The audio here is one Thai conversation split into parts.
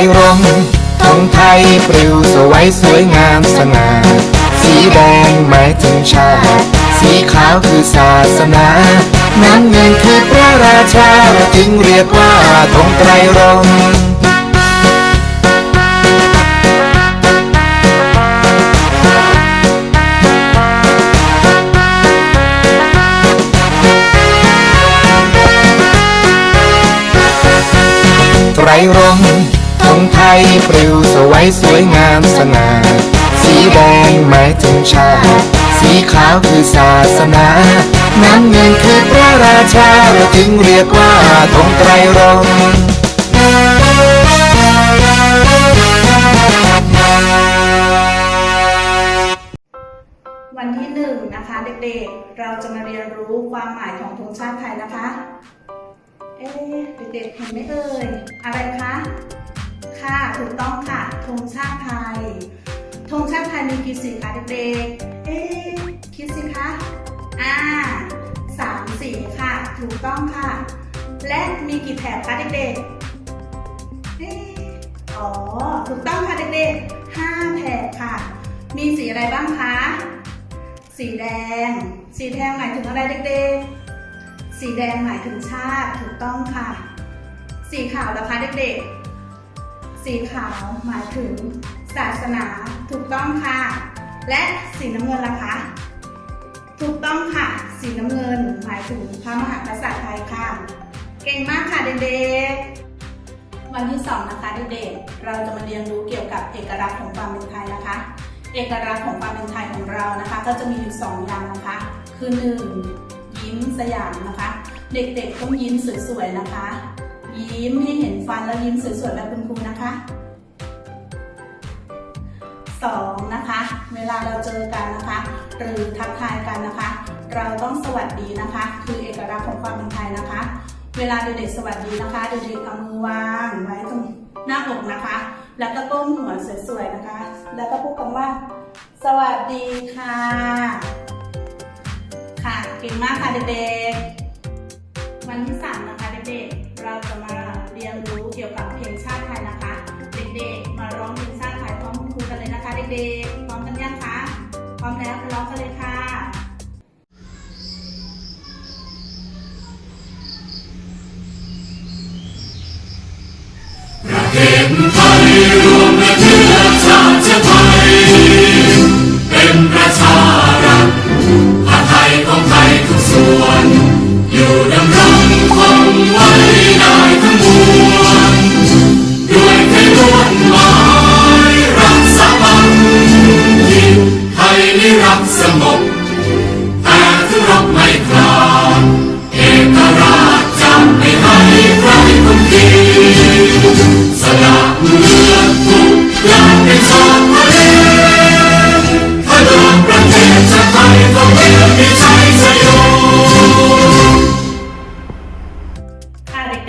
รร่มธงไทยปลิวสวยสวยงามสง่า สีแดงหมายถึงชาติ สีขาวคือศาสนา น้ำเงินคือพระราชา จึงเรียกว่าธงไตรรงค์ไตรรงค์ ยปลิวสวยสวยงามสง่าสีแดงหมายถึงชาติสีขาวคือศาสนา น้ำเงินคือพระราชาจึงเรียกว่าธงไตรรงค์วันที่หนึ่งนะคะเด็กๆ เราจะมาเรียนรู้ความหมายของธงชาติไทยนะคะ เอ๊ะเด็กๆเห็นไหมเอ่ย อะไรคะ ค่ะ ถูกต้องค่ะธงชาติไทยธงชาติไทยมีกี่สีคะเด็กๆ เอ๊คิดสิคะ อ่าสามสีค่ะ ถูกต้องค่ะ และมีกี่แถบคะเด็กๆ เอ๊อ๋อ ถูกต้องค่ะเด็กๆห้าแถบค่ะ มีสีอะไรบ้างคะ สีแดง สีแดงหมายถึงอะไรเด็กๆ สีแดงหมายถึงชาติ ถูกต้องค่ะ สีขาวนะคะเด็กๆ สีขาวหมายถึงศาสนาถูกต้องค่ะ และสีน้ำเงินล่ะคะ ถูกต้องค่ะ สีน้ำเงินหมายถึงพระมหากษัตริย์ไทยค่ะ เก่งมากค่ะเด็กๆ วันที่สองนะคะเด็กๆ เราจะมาเรียนรู้เกี่ยวกับเอกลักษณ์ของความเป็นไทยนะคะ เอกลักษณ์ของความเป็นไทยของเรานะคะ ก็จะมีอยู่สองอย่างนะคะ คือหนึ่งยิ้มสยามนะคะ เด็กๆต้องยิ้มสวยๆนะคะ ยิ้มให้เห็นฟันแล้วยิ้มสวยๆแบบคุณครูนะคะสองนะคะ เวลาเราเจอกันนะคะ หรือทักทายกันนะคะ เราต้องสวัสดีนะคะ คือเอกลักษณ์ของความเป็นไทยนะคะ เวลาเด็กๆสวัสดีนะคะ เด็กๆเอามือวางไว้ตรงหน้าอกนะคะ แล้วก็ก้มหัวสวยๆนะคะ แล้วก็พูดคำว่า สวัสดีค่ะ ค่ะเก่งมากค่ะเด็กๆ วันที่สามนะคะ เด็กๆพร้อมกันยังคะ พร้อมแล้วไปร้อง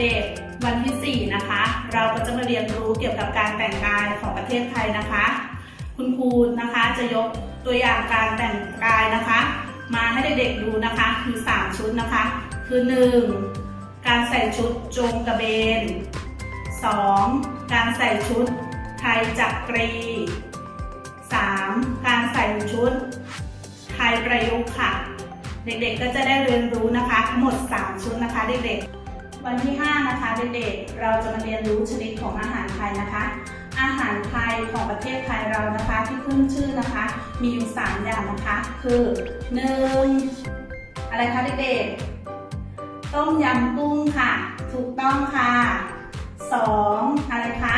เด็กๆวันที่ 4 นะคะ เราก็จะมาเรียนรู้เกี่ยวกับการแต่งกายของประเทศไทยนะคะ คุณครูนะคะจะยกตัวอย่างการแต่งกายนะคะ มาให้เด็กๆดูนะคะคือ 3 ชุดนะคะ คือ 1. การใส่ชุดโจงกระเบน 2. การใส่ชุดไทยจักรี 3. การใส่ชุดไทยประยุกต์ค่ะ เด็กๆก็จะได้เรียนรู้นะคะ ทั้งหมด 3 ชุดนะคะเด็กๆ วันที่ 5 นะคะเด็กๆเราจะมาเรียนรู้ชนิดของอาหารไทยนะคะ อาหารไทยของประเทศไทยเรานะคะที่ขึ้นชื่อนะคะ มีอยู่ 3 อย่างนะคะ คือ 1. อะไรคะเด็กๆ ต้มยำกุ้งค่ะ ถูกต้องค่ะ 2. อะไรคะ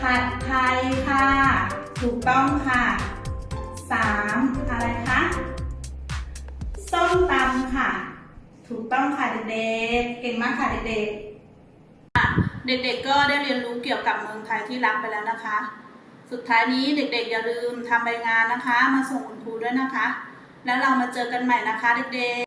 ผัดไทยค่ะ ถูกต้องค่ะ 3. อะไรคะส้มตำค่ะ ถูกต้องค่ะเด็กๆ เก่งมากค่ะเด็กๆค่ะเด็กๆก็ได้เรียนรู้เกี่ยวกับเมืองไทยที่รักไปแล้วนะคะ สุดท้ายนี้เด็กๆอย่าลืมทำใบงานนะคะ มาส่งคุณครูด้วยนะคะ แล้วเรามาเจอกันใหม่นะคะเด็กๆ